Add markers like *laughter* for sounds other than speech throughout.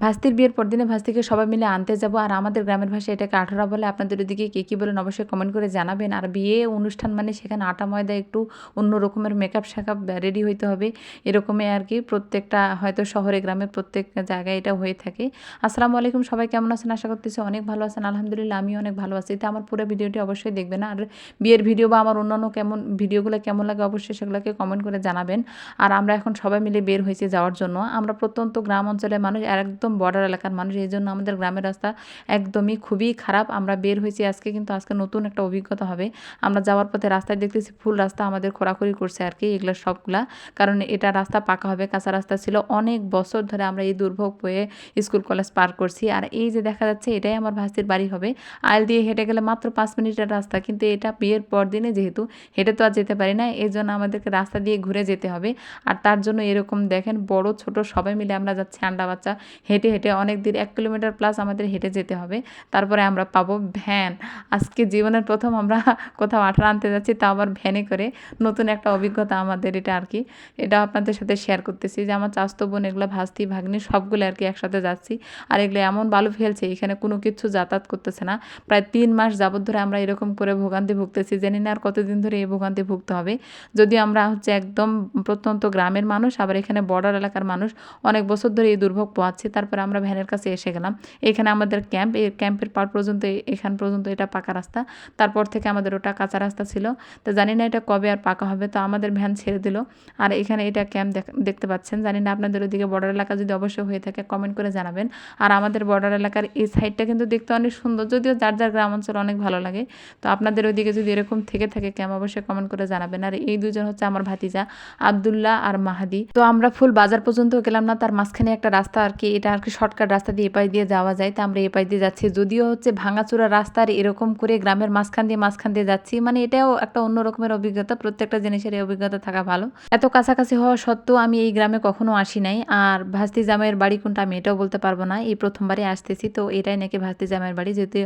ভাস্তির বিয়ের পর দিনে ভাস্তিকে সবাই মিলে আনতে যাব। আর আমাদের গ্রামের ভাষায় এটাকে আঠারা বলে। আপনাদের ওদিকে কে কী বলেন অবশ্যই কমেন্ট করে জানাবেন। আর বিয়ে অনুষ্ঠান মানে সেখানে আটা ময়দা একটু অন্য রকমের মেকআপ শেকআপ রেডি হইতে হবে। এরকমই আর কি প্রত্যেকটা হয়তো শহরে গ্রামে প্রত্যেক জায়গায় এটা হয়ে থাকে। আসসালামু আলাইকুম, সবাই কেমন আছেন? আশা করতেছি অনেক ভালো আছেন। আলহামদুলিল্লাহ, আমিও অনেক ভালো আছি। তো আমার পুরো ভিডিওটি অবশ্যই দেখবেন। আর বিয়ের ভিডিও বা আমার অন্যান্য কেমন ভিডিওগুলো কেমন লাগে অবশ্যই সেগুলোকে কমেন্ট করে জানাবেন। আর আমরা এখন সবাই মিলে বের হয়েছি যাওয়ার জন্য। আমরা প্রত্যন্ত গ্রাম অঞ্চলের মানুষ। আর একদম বর্ডার এলাকার মানুষ, এই জন্য আমাদের গ্রামের রাস্তা একদমই খুবই খারাপ। আমরা বের হয়েছি আজকে, কিন্তু আজকে নতুন একটা অভিজ্ঞতা হবে। আমরা যাওয়ার পথে রাস্তায় দেখতেছি ফুল রাস্তা আমাদের খোরাখুরি করছে আর কি, এগুলো সবগুলা। কারণ এটা রাস্তা পাকা হবে, কাঁচা রাস্তা ছিল। অনেক বছর ধরে আমরা এই দুর্ভোগ পেয়ে স্কুল কলেজ পার করছি। আর এই যে দেখা যাচ্ছে, এটাই আমার ভাস্তির বাড়ি হবে। আইল দিয়ে হেঁটে গেলে মাত্র পাঁচ মিনিটের রাস্তা, কিন্তু এটা বিয়ের পর দিনে যেহেতু হেঁটে তো আর যেতে পারি না, এই জন্য আমাদেরকে রাস্তা দিয়ে ঘুরে যেতে হবে। আর তার জন্য এরকম দেখেন, বড় ছোট সবাই মিলে আমরা যাচ্ছি, আন্ডা বাচ্চা হেঁটে হেঁটে হেঁটে অনেক দিন এক কিলোমিটার প্লাস আমাদের হেঁটে যেতে হবে। তারপরে আমরা পাবো ভ্যান আজকে জীবনের প্রথম আমরা *laughs* কোথাও আঠার আনতে যাচ্ছি, তা আবার ভ্যানে করে নতুন একটা অভিজ্ঞতা আমাদের এটা আর কি। এটা আপনাদের সাথে শেয়ার করতেছি যে আমার চাস্তো বোন, এগুলো ভাস্তি, ভাগ্নি, সবগুলো আর কি একসাথে যাচ্ছি। আর এগুলো এমন বালু ফেলছে, এখানে কোনো কিছু যাতায়াত করতেছে না। প্রায় তিন মাস যাবত ধরে আমরা এরকম করে ভোগান্তি ভুগতেছি, জানি না আর কতদিন ধরে এই ভোগান্তি ভুগতে হবে। যদিও আমরা হচ্ছে একদম প্রত্যন্ত গ্রামের মানুষ, আবার এখানে বর্ডার এলাকার মানুষ, অনেক বছর ধরে এই দুর্ভোগ পোয়াচ্ছি তারপরে আমরা ভ্যানের কাছে এসে গেলাম। এখানে আমাদের ক্যাম্প এই ক্যাম্পের পার পর্যন্ত, এখান পর্যন্ত এটা পাকা রাস্তা। তারপর থেকে আমাদের ওটা কাঁচা রাস্তা ছিল। তো জানি না এটা কবে আর পাকা হবে, তো আমাদের ভ্যান ছেড়ে দিল। আর এখানে এটা ক্যাম্প দেখতে পাচ্ছেন। জানি না আপনাদের ওদিকে বর্ডার এলাকা যদি অবশ্যই হয়ে থাকে কমেন্ট করে জানাবেন। আর আমাদের বর্ডার এলাকার এই সাইডটা কিন্তু দেখতে অনেক সুন্দর, যদিও যার যার গ্রাম অঞ্চল অনেক ভালো লাগে। তো আপনাদের ওইদিকে যদি এরকম থেকে থাকে, ক্যাম্প অবশ্যই কমেন্ট করে জানাবেন। আর এই দুজন হচ্ছে আমার ভাতিজা, আবদুল্লাহ আর মাহাদি। তো আমরা ফুল বাজার পর্যন্ত গেলাম না, তার মাঝখানে একটা রাস্তা আর কি, এটা আর শর্টকাট রাস্তা দিয়ে এপাই দিয়ে যাওয়া যায়, তো আমরা এপাই দিয়ে যাচ্ছি। যদিও হচ্ছে ভাঙাচোরা রাস্তার এরকম করে গ্রামের মাঝখান দিয়ে মাঝখান দিয়ে যাচ্ছি মানে এটাও একটা অন্য রকমের অভিজ্ঞতা, প্রত্যেকটা জিনিসের অভিজ্ঞতা থাকা ভালো। এত কাছাকাছি হওয়া সত্ত্বেও আমি এই গ্রামে কখনো আসি নাই, আর ভাস্তি জামাইয়ের বাড়ি কোনটা আমি এটাও বলতে পারব না, এই প্রথমবারই আসতেছি, তো এটাই নাকি ভাস্তি জামাইয়ের বাড়ি যেহেতু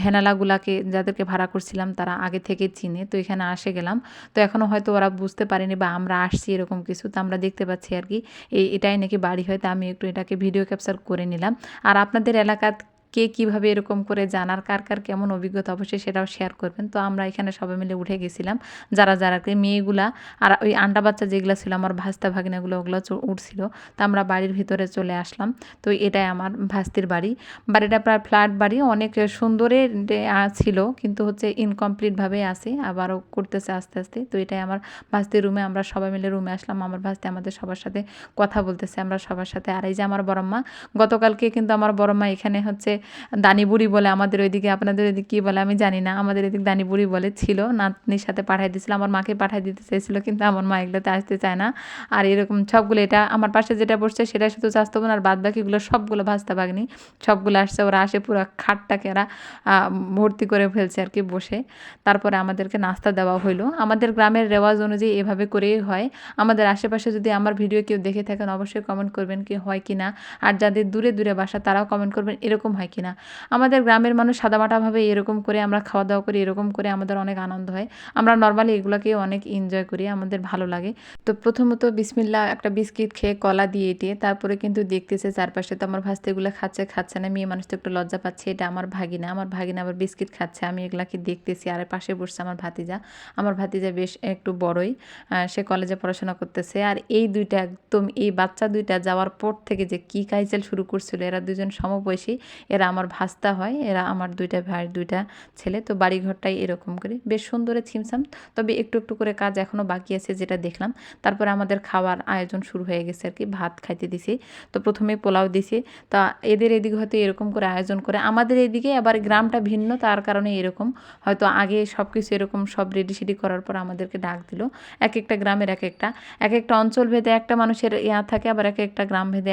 ভ্যানালাগুলাকে যাদেরকে ভাড়া করছিলাম তারা আগে থেকে চিনে, তো এখানে আসে গেলাম। তো এখনও হয়তো ওরা বুঝতে পারেনি বা আমরা আসছি এরকম কিছু, তো আমরা দেখতে পাচ্ছি আর কি এটাই নাকি বাড়ি হয়, তা আমি একটু এটাকে ভিডিও ক্যাপচার করে নিলাম। আর আপনাদের এলাকার কে কীভাবে এরকম করে জানার, কার কার কেমন অভিজ্ঞতা অবশ্যই সেটাও শেয়ার করবেন। তো আমরা এখানে সবাই মিলে উঠে গেছিলাম। যারা যারা মেয়েগুলা আর ওই আন্ডা বাচ্চা যেগুলো ছিল, আমার ভাস্তা ভাগিনাগুলো ওগুলো উঠছিল। তো আমরা বাড়ির ভিতরে চলে আসলাম। তো এটাই আমার ভাস্তির বাড়ি। বাড়িটা প্রায় ফ্ল্যাট বাড়ি, অনেক সুন্দরে ছিল, কিন্তু হচ্ছে ইনকমপ্লিটভাবে আছে, আবারও করতেছে আস্তে আস্তে। তো এটাই আমার ভাস্তির রুমে আমরা সবাই মিলে রুমে আসলাম। আমার ভাস্তি আমাদের সবার সাথে কথা বলতেছে, আমরা সবার সাথে। আর এই যে আমার বড়ম্মা গতকালকে কিন্তু আমার বড়ম্মা এখানে হচ্ছে দানি বুড়ি বলে আমাদের ওইদিকে, আপনাদের ওইদিকে কী বলে আমি জানি না। আমাদের এদিকে দানি বুড়ি বলে ছিল, নাতনির সাথে পাঠাই দিয়েছিল, আমার মাকে পাঠাই দিতে চেয়েছিল, কিন্তু আমার মা এগুলোতে আসতে চায় না। আর এরকম সবগুলো এটা আমার পাশে যেটা বসছে সেটা শুধু চাস্তো আর বাদ বাকিগুলো সবগুলো ভাস্তা বাগনি। সবগুলো আসছে, ওরা আসে পুরো খাটটাকে এরা ভর্তি করে ফেলছে আর কি বসে। তারপরে আমাদেরকে নাস্তা দেওয়া হইল। আমাদের গ্রামের রেওয়াজ অনুযায়ী এভাবে করেই হয়। আমাদের আশেপাশে যদি আমার ভিডিও কেউ দেখে থাকেন, অবশ্যই কমেন্ট করবেন কি হয় কি না। আর যাদের দূরে দূরে বাসা, তারাও কমেন্ট করবেন, এরকম হয় কি না আমাদের গ্রামের মানুষ সাদামাটাভাবে এরকম করে আমরা খাওয়া দাওয়া করি, এরকম করে আমাদের অনেক আনন্দ হয়। আমরা নর্মালি এগুলোকে অনেক এনজয় করি, আমাদের ভালো লাগে। তো প্রথমত বিসমিল্লা একটা বিস্কিট খেয়ে কলা দিয়ে এটিয়ে তারপরে কিন্তু দেখতেছে চারপাশে তো আমার ভাস্তেগুলো খাচ্ছে খাচ্ছে না, মেয়ে মানুষ তো একটু লজ্জা পাচ্ছে, এটা আমার ভাগিনা আমার ভাগিনা আবার বিস্কিট খাচ্ছে, আমি এগুলাকে দেখতেছি, আর পাশে বসছে আমার ভাতিজা। আমার ভাতিজা বেশ একটু বড়ই সে কলেজে পড়াশোনা করতেছে আর এই দুইটা একদম, এই বাচ্চা দুইটা যাওয়ার পর থেকে যে কি কাইচেল শুরু করছিল, এরা দুজন সমবয়সী, এরা আমার ভাস্তা হয়, এরা আমার দুইটা ভাই, দুইটা ছেলে, তো বাড়িঘরটাই এরকম করে। বেশ সুন্দরে ছিমছাম, তবে একটু একটু করে কাজ এখনও বাকি আছে যেটা দেখলাম। তারপরে আমাদের খাওয়ার আয়োজন শুরু হয়ে গেছে আর কি, ভাত খাইতে দিছি। তো প্রথমে পোলাও দিছি, তা এদের এদিকে হয়তো এরকম করে আয়োজন করে। আমাদের এদিকে আবার গ্রামটা ভিন্ন, তার কারণে এরকম। হয়তো আগে সব কিছু এরকম সব রেডি সেডি করার পর আমাদেরকে ডাক দিল। এক একটা গ্রামের এক একটা এক একটা অঞ্চল ভেদে একটা মানুষের ইয়া থাকে, আবার এক একটা গ্রাম ভেদে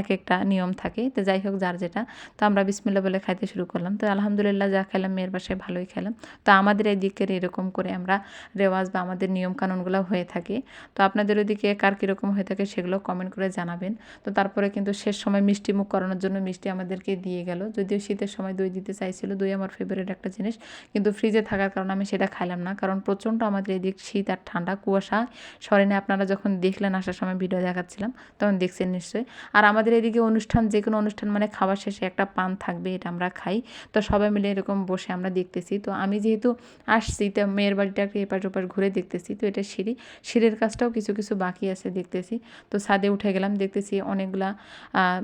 এক একটা নিয়ম থাকে। তো যাই হোক, যার যেটা। তো আমরা বিসমিল্লা বলে খাইতে শুরু করলাম। তো আলহামদুলিল্লাহ যা খেলাম মেয়ের বাসায় ভালোই খেলাম তো আমাদের এই দিকের এরকম করে আমরা রেওয়াজ বা আমাদের নিয়মকানুনগুলো হয়ে থাকে। তো আপনাদের ওদিকে কার কীরকম হয়ে থাকে সেগুলো কমেন্ট করে জানাবেন। তো তারপরে কিন্তু শেষ সময় মিষ্টি মুখ করানোর জন্য মিষ্টি আমাদেরকে দিয়ে গেল। যদিও শীতের সময় দই দিতে চাইছিল, দই আমার ফেভারিট একটা জিনিস। কিন্তু ফ্রিজে থাকার কারণে আমি সেটা খাইলাম না। কারণ প্রচণ্ড আমাদের এদিক শীত আর ঠান্ডা, কুয়াশা। সরেনে আপনারা যখন দেখলেন আসার সময় ভিডিও দেখাচ্ছিলাম, তখন দেখছেন নিশ্চয়ই। আর আমাদের এদিকে অনুষ্ঠান যে কোনো অনুষ্ঠান মানে খাওয়ার শেষে একটা পান থাকবে, এটা আমরা খাই। তো সবাই মিলে এরকম বসে আমরা দেখতেছি। তো আমি যেহেতু আসছি, তো মেয়ের বাড়িটাকে এপাশ ওপাশ ঘুরে দেখতেছি। তো এটা সিঁড়ি। সিঁড়ির কাজটাও কিছু কিছু বাকি আছে দেখতেছি। তো ছাদে উঠে গেলাম, দেখতেছি অনেকগুলা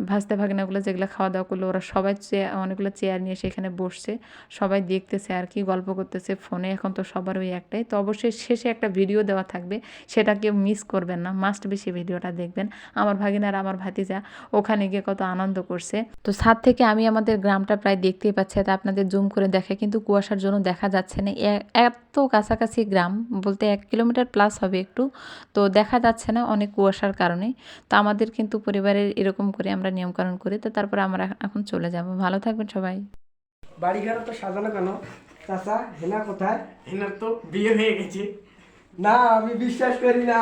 ভাজতে ভাগনাগুলো যেগুলো খাওয়া দাওয়া করল, ওরা সবাই অনেকগুলো চেয়ার নিয়ে সেখানে বসছে। সবাই দেখতেছে আর কি, গল্প করতেছে ফোনে। এখন তো সবার ওই একটাই। তো অবশ্যই শেষে একটা ভিডিও দেওয়া থাকবে। সেটা কেউ মিস করবেন না। মাস্ট বেশি ভিডিওটা দেখবেন। আমার ভাগিনার, আমার ভাতিজা ওখানে গিয়ে কত আনন্দ করছে। তো ছাদ থেকে আমি আমাদের গ্রামটা প্রায় দেখতেই পাচ্ছে, তা আপনাদের জুম করে দেখে, কিন্তু কুয়াশার জন্য দেখা যাচ্ছে না। এত কাছাকাছি গ্রাম, বলতে এক কিলোমিটার প্লাস হবে একটু, তো দেখা যাচ্ছে না অনেক কুয়াশার কারণে। তো আমাদের কিন্তু পরিবারের এরকম করে আমরা নিয়মকানুন করি, তো তারপরে আমরা এখন চলে যাব। ভালো থাকবেন সবাই। বাড়িঘর তো সাজানো কেন? চাচা, হেনা কোথায়? এনার তো বিয়ে হয়ে গেছে। না, আমি বিশ্বাস করি না।